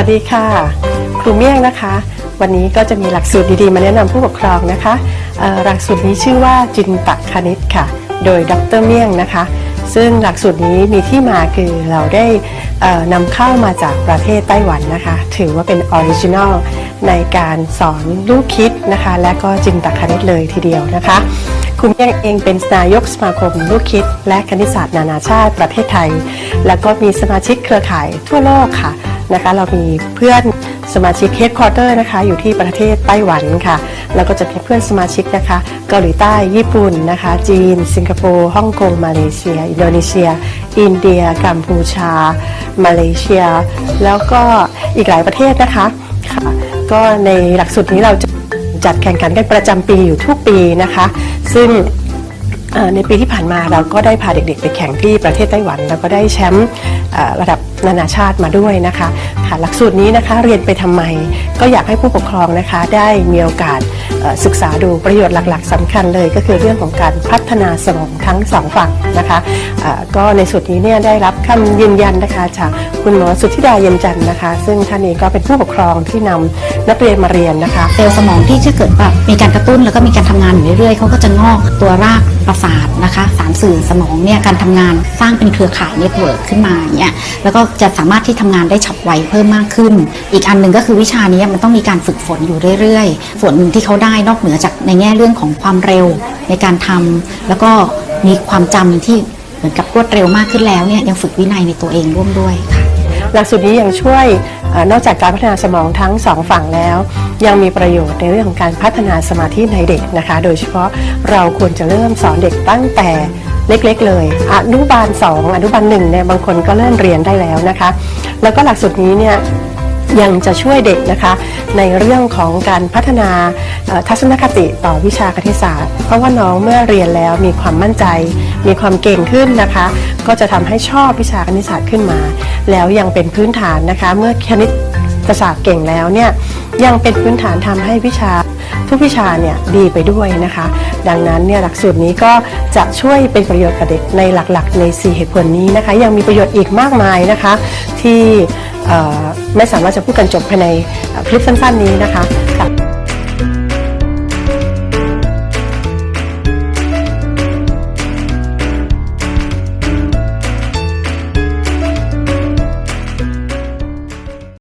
วัสดีค่ะ ครูเมี่ยงนะคะ วันนี้ก็จะมีหลักสูตรดีๆ มาแนะนำผู้ปกครองนะคะหลักสูตรนี้ชื่อว่าจินตคณิตค่ะ โดยดรเมี่ยงนะคะ ซึ่งหลักสูตรนี้มีที่มาคือเราได้นำเข้ามาจากประเทศไต้หวันนะคะ ถือว่าเป็นออริจินัลในการสอนลูกคิดนะคะ และก็จินตคณิตเลยทีเดียวนะคะคุณเมี่ยงเองเป็นนายกสมาคมลูกคิด และคณิตศาสตร์นานาชาติประเทศไทย แล้วก็มีสมาชิกเครือข่ายทั่วโลกค่ะ นะคะ เรามีเพื่อนสมาชิกเฮดค q u เตอร์นะคะอยู่ที่ประเทศไต้หวันค่ะ แล้วก็จะมีเพื่อนสมาชิกนะคะ เกาหลีใต้ญี่ปุ่นนะคะ จีน สิงคโปร์ฮ่องกงมาเลเซีย อินโดนีเซีย อินเดีย กัมพูชา มาเลเซีย แล้วก็อีกหลายประเทศนะคะค่ะก็ในหลักสูตรนี้เราจะจัดแข่งขันกันประจำปีอยู่ทุกปีนะคะ ซึ่งในปีที่ผ่านมาเราก็ได้พาเด็กๆ ไปแข่งที่ประเทศไต้หวัน แล้วก็ได้แชมป์ระดับ นานาชาติมาด้วยนะคะ ค่ะหลักสูตรนี้นะคะเรียนไปทำไม ก็อยากให้ผู้ปกครองนะคะ ได้มีโอกาสศึกษาดูประโยชน์หลัก ๆสำคัญเลย ก็คือเรื่องของการพัฒนาสมองทั้งสองฝั่งนะคะก็ในสูตรนี้เนี่ยได้รับคำยืนยันนะคะจากคุณหมอสุทธิดาเย็นจันทร์นะคะ ซึ่งท่านเองก็เป็นผู้ปกครองที่นำนักเรียนมาเรียนนะคะเซลล์สมองที่ถ้าเกิดแบบมีการกระตุ้นแล้วก็มีการทำงานอยู่เรื่อยๆเขาก็จะงอกตัวรากประสาทนะคะสารสื่อสมองเนี่ยการทำงานสร้างเป็นเครือข่ายเน็ตเวิร์กขึ้นมาเงี้ยแล้วก็จะสามารถที่ทำงานได้ฉับไวเพิ่มมากขึ้น อีกอันหนึ่งก็คือวิชานี้มันต้องมีการฝึกฝนอยู่เรื่อยๆ ส่วนหนึ่งที่เขาได้นอกเหนือจากในแง่เรื่องของความเร็วในการทำแล้วก็มีความจำที่เหมือนกับรวดเร็วมากขึ้นแล้วเนี่ยยังฝึกวินัยในตัวเองร่วมด้วยค่ะหลักสูตรนี้ยังช่วยอนอกจากการพัฒนาสมองทั้งสองฝั่งแล้ว ยังมีประโยชน์ในเรื่องของการพัฒนาสมาธิในเด็กนะคะ โดยเฉพาะเราควรจะเริ่มสอนเด็กตั้งแต่เล็กๆ เลย อนุบาล 2 อนุบาลหนึ่งเนี่ยบางคนก็เริ่มเรียนได้แล้วนะคะ แล้วก็หลักสูตรนี้เนี่ยยังจะช่วยเด็กนะคะ ในเรื่องของการพัฒนาทัศนคติต่อวิชาคณิตศาสตร์ เพราะว่าน้องเมื่อเรียนแล้วมีความมั่นใจ มีความเก่งขึ้นนะคะ ก็จะทำให้ชอบวิชาคณิตศาสตร์ขึ้นมา แล้วยังเป็นพื้นฐานนะคะ เมื่อคณิตศาสตร์เก่งแล้วเนี่ย ยังเป็นพื้นฐานทำให้วิชาทุกวิชาเนี่ยดีไปด้วยนะคะ ดังนั้นเนี่ยหลักสูตรนี้ก็จะช่วยเป็นประโยชน์กับเด็กในหลักๆ ใน 4 เหตุผลนี้นะคะ ยังมีประโยชน์อีกมากมายนะคะ ที่ไม่สามารถจะพูดกันจบภายในคลิปสั้น ๆ นี้นะคะค่ะ